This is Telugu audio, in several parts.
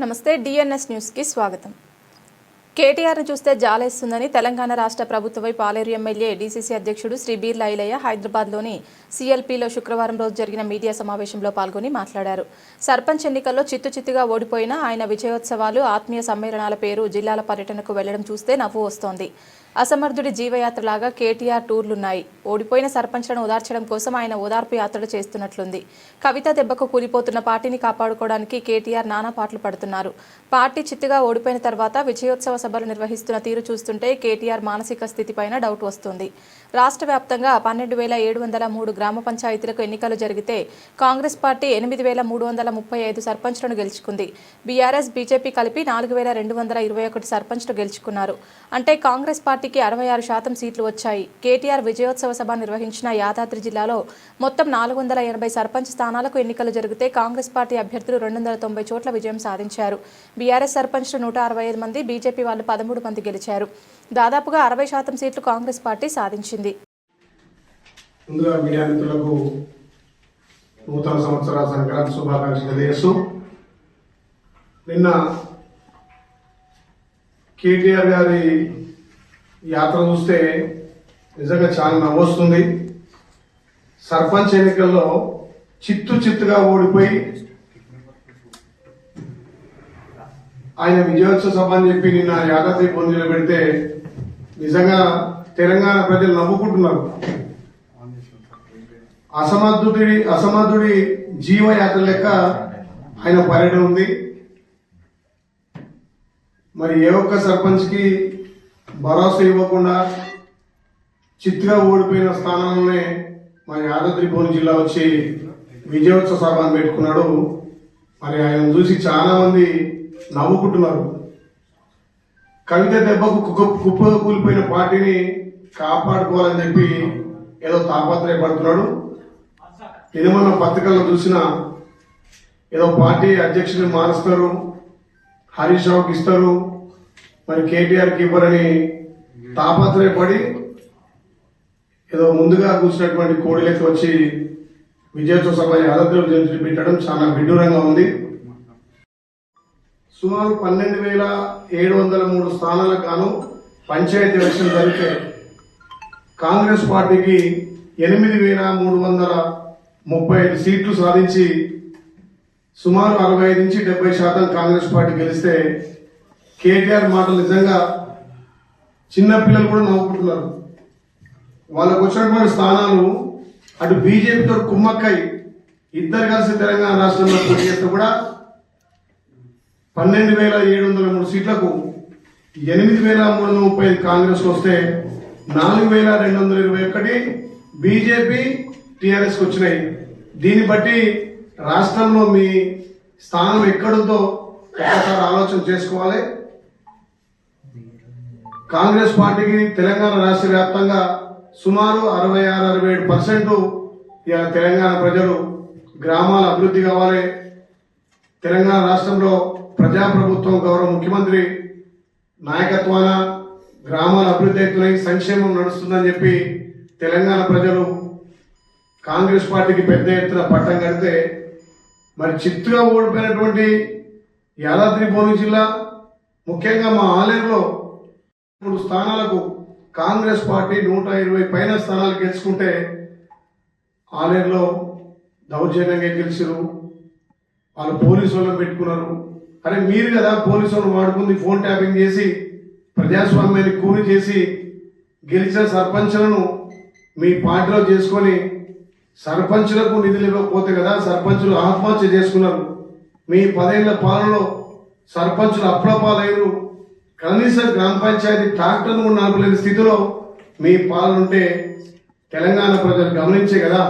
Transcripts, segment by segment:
నమస్తే డిఎన్ఎస్ న్యూస్కి స్వాగతం. కేటీఆర్ను చూస్తే జాలేస్తుందని తెలంగాణ రాష్ట్ర ప్రభుత్వపై పాలేరు ఎమ్మెల్యే డీసీసీ అధ్యక్షుడు శ్రీ బీర్ లైలయ్య హైదరాబాద్లోని సీఎల్పీలో శుక్రవారం రోజు జరిగిన మీడియా సమావేశంలో పాల్గొని మాట్లాడారు. సర్పంచ్ ఎన్నికల్లో చిత్తు చిత్తుగా ఓడిపోయిన ఆయన విజయోత్సవాలు ఆత్మీయ సమ్మేళనాల పేరు జిల్లాల పర్యటనకు వెళ్ళడం చూస్తే నవ్వు వస్తోంది. అసమర్థుడి జీవయాత్రలాగా కేటీఆర్ టూర్లున్నాయి. ఓడిపోయిన సర్పంచ్లను ఓదార్చడం కోసం ఆయన ఓదార్పు యాత్రలు చేస్తున్నట్లుంది. కవిత దెబ్బకు కూలిపోతున్న పార్టీని కాపాడుకోవడానికి కేటీఆర్ నానా పాటలు పడుతున్నారు. పార్టీ చిత్తుగా ఓడిపోయిన తర్వాత విజయోత్సవ సభలు నిర్వహిస్తున్న తీరు చూస్తుంటే కేటీఆర్ మానసిక స్థితిపైన డౌట్ వస్తుంది. రాష్ట్ర వ్యాప్తంగా పన్నెండు వేల ఏడు వందల మూడు గ్రామ పంచాయతీలకు ఎన్నికలు జరిగితే కాంగ్రెస్ పార్టీ ఎనిమిది వేల మూడు వందల ముప్పై ఐదు సర్పంచ్లను గెలుచుకుంది. బీఆర్ఎస్ బీజేపీ కలిపి నాలుగు వేల రెండు వందల ఇరవై ఒకటి సర్పంచ్లు గెలుచుకున్నారు. అంటే కాంగ్రెస్ పార్టీకి అరవై ఆరు శాతం సీట్లు వచ్చాయి. కేటీఆర్ విజయోత్సవ సభ నిర్వహించిన యాదాద్రి జిల్లాలో మొత్తం నాలుగు వందల ఎనభై సర్పంచ్ స్థానాలకు ఎన్నికలు జరిగితే కాంగ్రెస్ పార్టీ అభ్యర్థులు రెండు వందల తొంభై చోట్ల విజయం సాధించారు. బీఆర్ఎస్ సర్పంచ్లు నూట అరవై ఐదు మంది బీజేపీ వాళ్ళు పదమూడు మంది గెలిచారు. దాదాపుగా అరవై శాతం సీట్లు కాంగ్రెస్ పార్టీ సాధించింది. ముందుగా మీడియా మిత్రులకు నూతన సంవత్సర సంక్రాంతి శుభాకాంక్షలు తెలియజేస్తూ నిన్న కేటీఆర్ గారి యాత్ర చూస్తే నిజంగా చాలా నవ్వొస్తుంది. సర్పంచ్ ఎన్నికల్లో చిత్తు చిత్తుగా ఓడిపోయి ఆయన విజయోత్సవ సభ అని చెప్పి నిన్న యాదాద్రి పొందిలో పెడితే నిజంగా తెలంగాణ ప్రజలు నవ్వుకుంటున్నారు. అసమర్థుడి అసమర్థుడి జీవయాత్ర లెక్క ఆయన పర్యటన ఉంది. మరి ఏ ఒక్క సర్పంచ్కి భరోసా ఇవ్వకుండా చిత్తుగా ఓడిపోయిన స్థానంలోనే మరి యాదాద్రి భువన జిల్లా వచ్చి విజయోత్సవ సభను పెట్టుకున్నాడు. మరి ఆయన చూసి చాలామంది నవ్వుకుంటున్నారు. కవిత దెబ్బకు కుప్ప కూలిపోయిన పార్టీని కాపాడుకోవాలని చెప్పి ఏదో తాపత్రయపడుతున్నాడు. ఇది మన పత్రికల్లో చూసిన ఏదో పార్టీ అధ్యక్షుని మారుస్తారు హరీష్ రావుకి ఇస్తారు మరి కేటీఆర్కి ఇవ్వరని తాపత్రయపడి ఏదో ముందుగా కూర్చున్నటువంటి కోడి లెక్క వచ్చి విజయోత్సవ సభ యాదద్రి జయంతి పెట్టడం చాలా విడ్డూరంగా ఉంది. సుమారు పన్నెండు వేల ఏడు వందల మూడు స్థానాలకు గాను పంచాయతీ ఎలక్షన్ జరిగితే కాంగ్రెస్ పార్టీకి ఎనిమిది వేల మూడు వందల ముప్పై ఐదు సీట్లు సాధించి సుమారు అరవై ఐదు నుంచి డెబ్బై శాతం కాంగ్రెస్ పార్టీ గెలిస్తే కేటీఆర్ మాటలు నిజంగా చిన్నపిల్లలు కూడా నవ్వుకుంటున్నారు. వాళ్ళకు వచ్చినటువంటి స్థానాలు అటు బీజేపీతో కుమ్మక్కై ఇద్దరు కలిసి తెలంగాణ రాష్ట్రంలో పోటీ చేస్తే కూడా పన్నెండు వేల ఏడు వందల మూడు సీట్లకు ఎనిమిది వేల మూడు వందల ముప్పై ఐదు కాంగ్రెస్ వస్తే నాలుగు వేల రెండు వందల ఇరవై ఒకటి బీజేపీ టీఆర్ఎస్కి వచ్చినాయి. దీన్ని బట్టి రాష్ట్రంలో మీ స్థానం ఎక్కడుందో ఒకసారి ఆలోచన చేసుకోవాలి. కాంగ్రెస్ పార్టీకి తెలంగాణ రాష్ట్ర వ్యాప్తంగా సుమారు అరవై ఆరు అరవై ఏడు పర్సెంట్ ఇలా తెలంగాణ ప్రజలు గ్రామాల అభివృద్ధి కావాలి. తెలంగాణ రాష్ట్రంలో ప్రజాప్రభుత్వం గౌరవ ముఖ్యమంత్రి నాయకత్వాన గ్రామాల అభివృద్ధి అవుతున్నాయి సంక్షేమం నడుస్తుందని చెప్పి తెలంగాణ ప్రజలు కాంగ్రెస్ పార్టీకి పెద్ద ఎత్తున పట్టం కడితే మరి చిత్తుగా ఓడిపోయినటువంటి యాదాద్రి భువనగిరి జిల్లా ముఖ్యంగా మా ఆలేరులో మూడు స్థానాలకు కాంగ్రెస్ పార్టీ నూట ఇరవై పైన స్థానాలు గెలుచుకుంటే ఆలేరులో దౌర్జన్యంగా గెలిచారు వాళ్ళు పోలీసు వాళ్ళని పెట్టుకున్నారు. అరే మీరు కదా పోలీసు వాళ్ళు వాడుకుంది ఫోన్ ట్యాపింగ్ చేసి ప్రజాస్వామ్యాన్ని కూలి చేసి గెలిచిన సర్పంచ్లను మీ పార్టీలో చేసుకొని సర్పంచులకు నిధులు ఇవ్వకపోతే కదా సర్పంచులు ఆత్మహత్య చేసుకున్నారు. మీ పదేళ్ళ పాలనలో సర్పంచులు అప్రపాలయ్యారు. కనీసం గ్రామ పంచాయతీ ట్రాక్టర్ను కూడా నడపలేని స్థితిలో మీ పాలన ఉంటే తెలంగాణ ప్రజలు గమనించే కదా.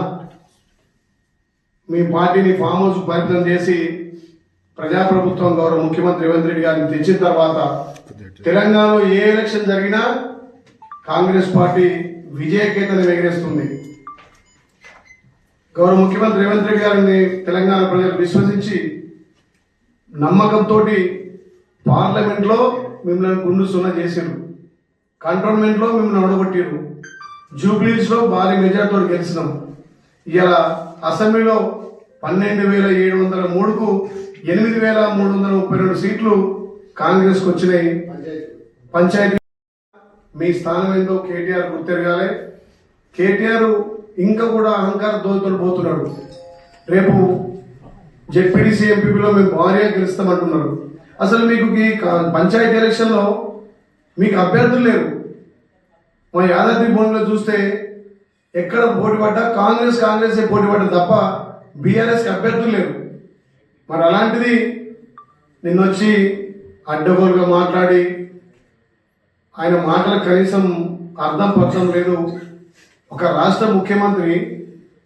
మీ పార్టీని ఫామ్ హౌస్ పరిమితం చేసి ప్రజాప్రభుత్వం గౌరవ ముఖ్యమంత్రి రేవంత్ రెడ్డి గారిని తెచ్చిన తర్వాత తెలంగాణలో ఏ ఎలక్షన్ జరిగినా కాంగ్రెస్ పార్టీ విజయకేతను ఎగరేస్తుంది గౌరవ ముఖ్యమంత్రి రేవంత్ రెడ్డి గారిని తెలంగాణ ప్రజలు విశ్వసించి నమ్మకంతో పార్లమెంట్లో మిమ్మల్ని గుండు సున్నా చేశారు కంటోన్మెంట్లో మిమ్మల్ని అడగొట్టారు జూబ్లీస్లో భారీ మెజార్టీతో గెలిచినాం. ఇలా అసెంబ్లీలో పన్నెండు వేల ఏడు వందల మూడుకు ఎనిమిది వేల మూడు వందల ముప్పై రెండు సీట్లు కాంగ్రెస్కి వచ్చినాయి. పంచాయతీ మీ స్థానం ఏందో కేటీఆర్ గుర్తెరగాలి. కేటీఆర్ ఇంకా కూడా అహంకార దోతులు పోతున్నాడు. రేపు జెడ్పీటీసీ ఎంపీలో మేము భారీగా గెలుస్తామంటున్నారు. అసలు మీకు ఈ పంచాయతీ ఎలక్షన్లో మీకు అభ్యర్థులు లేరు. మా యాదాద్రి భూమిలో చూస్తే ఎక్కడ పోటీ పడ్డా కాంగ్రెస్ కాంగ్రెస్ పోటీ పడ్డా తప్ప బీఆర్ఎస్కి అభ్యర్థులు లేరు. మరి అలాంటిది నిన్నొచ్చి అడ్డగోలుగా మాట్లాడి ఆయన మాటలకు కనీసం అర్థం పరచడం లేదు. ఒక రాష్ట్ర ముఖ్యమంత్రి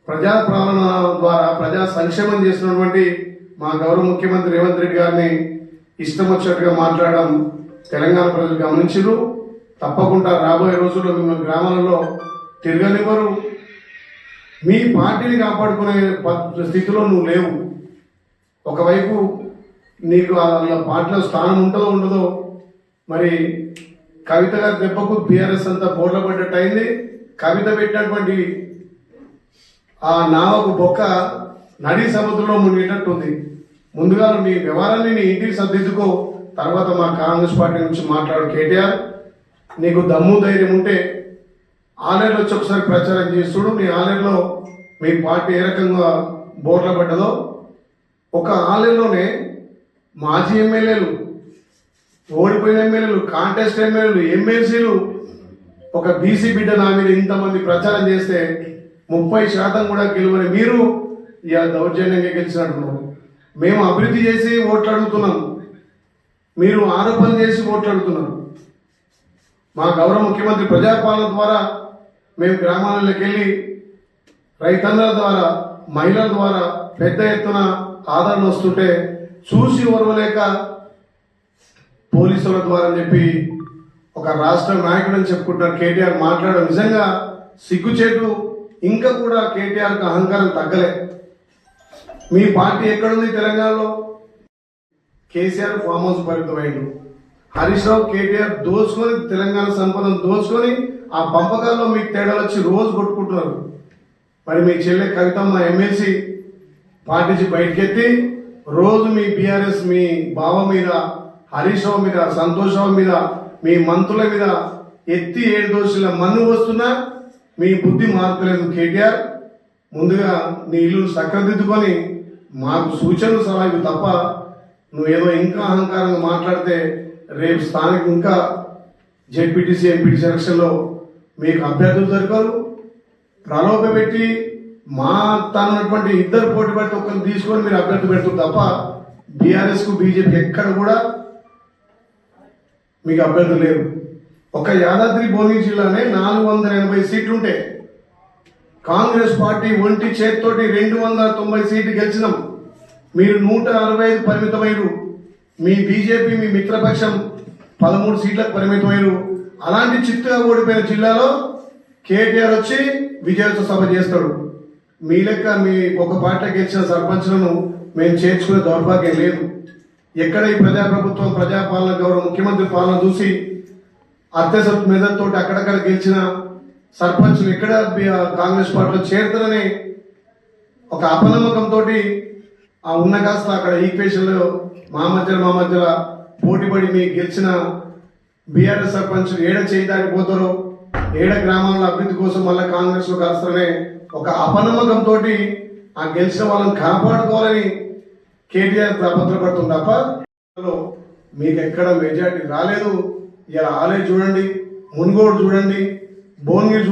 ప్రజా పాలన ద్వారా ప్రజా సంక్షేమం చేసినటువంటి మా గౌరవ ముఖ్యమంత్రి రేవంత్ రెడ్డి గారిని ఇష్టం వచ్చినట్టుగా మాట్లాడడం తెలంగాణ ప్రజలు గమనించరు. తప్పకుండా రాబోయే రోజుల్లో మిమ్మల్ని గ్రామాలలో తిరగనివ్వరు. మీ పార్టీని కాపాడుకునే స్థితిలో నువ్వు లేవు. ఒకవైపు నీకు ఆ పార్టీలో స్థానం ఉంటుందో ఉండదో మరి కవిత గారి దెబ్బకు బీఆర్ఎస్ అంతా బోర్ల పడ్డట్టు అయింది. కవిత పెట్టినటువంటి ఆ నావకు బొక్క నడి సముద్రంలో మునిగేటట్టుంది. ముందుగా మీ వ్యవహారాన్ని నీ ఇంటికి సర్దిద్దుకో. తర్వాత మా కాంగ్రెస్ పార్టీ నుంచి మాట్లాడు కేటీఆర్. నీకు దమ్ము ధైర్యం ఉంటే ఆలయంలో వచ్చి ఒకసారి ప్రచారం చేస్తుడు మీ ఆలయంలో మీ పార్టీ ఏ రకంగా బోర్ల పడ్డదో ఒక ఆలయంలోనే మాజీ ఎమ్మెల్యేలు ఓడిపోయిన ఎమ్మెల్యేలు కాంటెస్ట్ ఎమ్మెల్యేలు ఎమ్మెల్సీలు ఒక బీసీ బిడ్డ నా మీద ఇంతమంది ప్రచారం చేస్తే ముప్పై శాతం కూడా గెలువని మీరు ఇలా దౌర్జన్యంగా గెలిచినట్టున్నారు. మేము అభివృద్ధి చేసి ఓట్లు అడుగుతున్నాం. మీరు ఆరోపణ చేసి ఓట్లు అడుగుతున్నారు. మా గౌరవ ముఖ్యమంత్రి ప్రజాపాలన ద్వారా మేము గ్రామాలలోకి వెళ్ళి రైతన్నల ద్వారా మహిళల ద్వారా పెద్ద ఎత్తున ఆదరణ వస్తుంటే చూసి ఓర్వలేక పోలీసుల ద్వారా అని చెప్పి ఒక రాష్ట్ర నాయకుడని చెప్పుకుంటారు కేటీఆర్ మాట్లాడడం. నిజంగా సిగ్గుచేటు ఇంకా కూడా కేటీఆర్కి అహంకారం తగ్గలే. మీ పార్టీ ఎక్కడుంది తెలంగాణలో? కేసీఆర్ ఫామ్ హౌస్ పరిమితమైండు. హరీష్ రావు కేటీఆర్ దోచుకొని తెలంగాణ సంపదను దోచుకొని ఆ పంపకాల్లో మీకు తేడాలు వచ్చి రోజు కొట్టుకుంటున్నారు. మరి మీ చెల్లె కవితమ్మ ఎమ్మెల్సీ పార్టీ నుంచి బయటకెత్తి రోజు మీ బీఆర్ఎస్ మీ బావ మీద హరీష్ రావు మీద సంతోష్ రావు మీద మీ మంత్రుల మీద ఎత్తి ఏడు దోషుల మన్ను వస్తున్నా మీ బుద్ధి మార్పులేదు కేటీఆర్. ముందుగా నీ ఇల్లు సక్కదిద్దుకొని మాకు సూచనలు సలహాలు తప్ప నువ్వేదో ఇంకా అహంకారంగా మాట్లాడితే రేపు స్థానిక ఇంకా జెడ్పీటీసీ ఎంపీటీసీ ఎలక్షన్లో మీకు అభ్యర్థులు దొరకరు. ప్రలోభ పెట్టి మా తనటువంటి ఇద్దరు పోటీ పడితే ఒకరిని తీసుకొని మీరు అభ్యర్థి పెడుతుంది తప్ప బీఆర్ఎస్కు బీజేపీ ఎక్కడ కూడా మీకు అభ్యర్థులు లేరు. ఒక యాదాద్రి భువనగిరి జిల్లానే నాలుగు వందల ఎనభై సీట్లు ఉంటే కాంగ్రెస్ పార్టీ ఒంటి చేత్తోటి రెండు వందల తొంభై సీట్లు గెలిచినాం. మీరు నూట అరవై ఐదు పరిమితమైరు మీ బీజేపీ మీ మిత్రపక్షం పదమూడు సీట్లకు పరిమితమైరు అలాంటి చిత్తుగా ఓడిపోయిన జిల్లాలో కేటీఆర్ వచ్చి విజయోత్సవ సభ చేస్తాడు. మీ లెక్క మీ ఒక పార్టీ గెలిచిన సర్పంచ్లను మేము చేర్చుకునే దౌర్భాగ్యం లేదు. ఎక్కడ ఈ ప్రజాప్రభుత్వం ప్రజాపాలన గౌరవ ముఖ్యమంత్రి పాలన చూసి అత్యస మెదడుతోటి అక్కడక్కడ గెలిచిన సర్పంచ్లు ఎక్కడ కాంగ్రెస్ పార్టీలో చేరుతారని ఒక అపనమ్మకంతో ఆ ఉన్న కాస్త అక్కడ ఈక్వేషన్లో మా మధ్య మా మధ్య పోటీపడి మీ గెలిచిన బీఆర్ఎస్ సర్పంచ్ ఏడ చేయదాటిపోతారో ఏడ గ్రామాల అభివృద్ధి కోసం మళ్ళీ కాంగ్రెస్లో కలుస్తారనే ఒక అపనమ్మకంతో ఆ గెలిచిన వాళ్ళని కాపాడుకోవాలని కేటీఆర్ ప్రపత్రపడుతుంది తప్ప మీకు ఎక్కడ మెజార్టీ రాలేదు. ఇలా ఆలయ చూడండి మున్గోడు చూడండి భువనగిరి చూడండి.